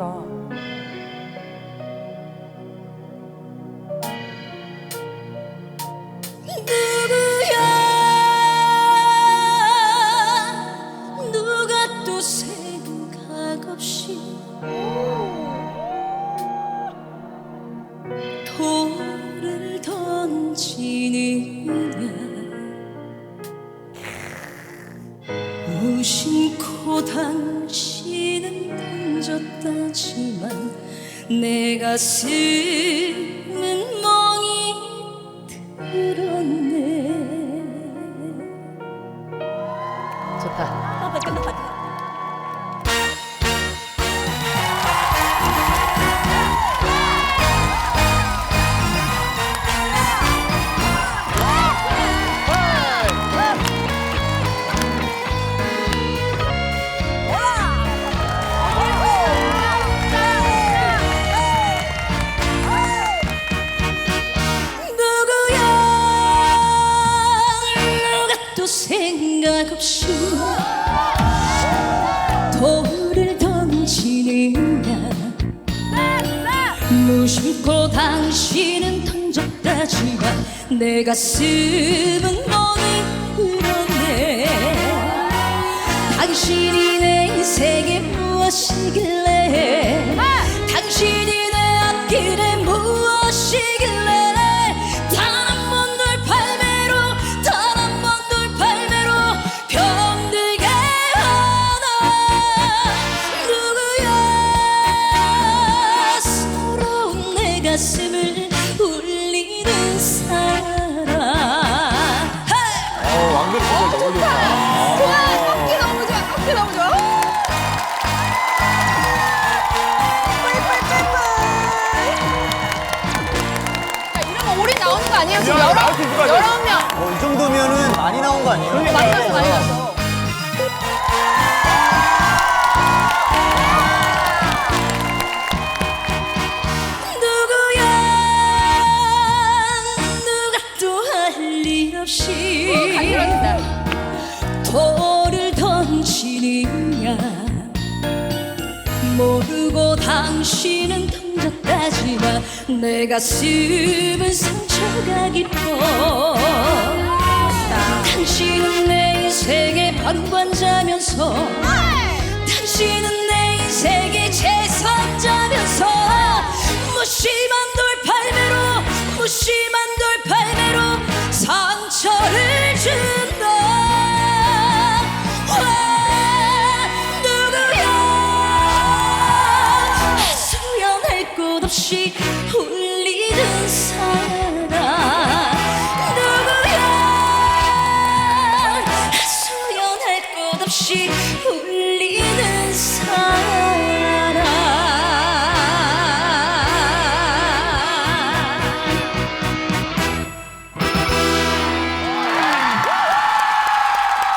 멋있다. 누구야 누가 또 생각 없이 돌을 던지느냐 무심코 당신은 던졌다지만 내 가슴은 생각 없이 돌을 던지느냐. 무심코 당신은 던졌다지만 내 가슴은 누구야 서러운 내 가슴을 울리는 사람 헤이! 어, 완전 진짜 너무 좋다. 꺾기 너무 좋아. 꺾기 너무 좋아. 자, 이러면 올인 나오는 거 아니에요? 지금 야, 여러 나올 수 있을 것 같아. 여러 명 어, 이 정도면은 많이 나온 거 아니에요? 많이 나서 많이 나서. 당신은 던졌다지만 내 가슴은 상처가 깊어. 당신은 내 인생의 방관자면서 당신은 Sun.